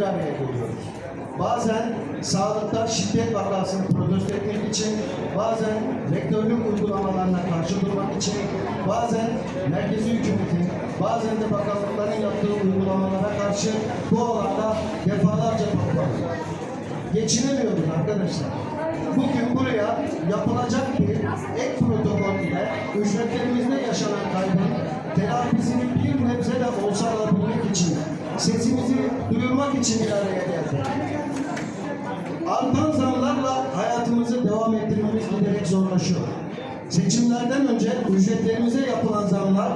araya geliyoruz. Bazen sağlıkta şiddet vakasını protesto etmek için, bazen rektörlük uygulamalarına karşı durmak için, bazen merkezi hükümetin, bazen de bakanlıkların yaptığı uygulamalara karşı bu alanda defalarca toplandık. Geçinemiyoruz arkadaşlar. Bugün buraya yapılacak bir ek protokol ile ücretlerimizde yaşanan kaybın telafisini bir nebze de olsa sesimizi duyurmak için bir araya geldik. Artan zamlarla hayatımızı devam ettirmemiz giderek zorlaşıyor. Seçimlerden önce ücretlerimize yapılan zamlar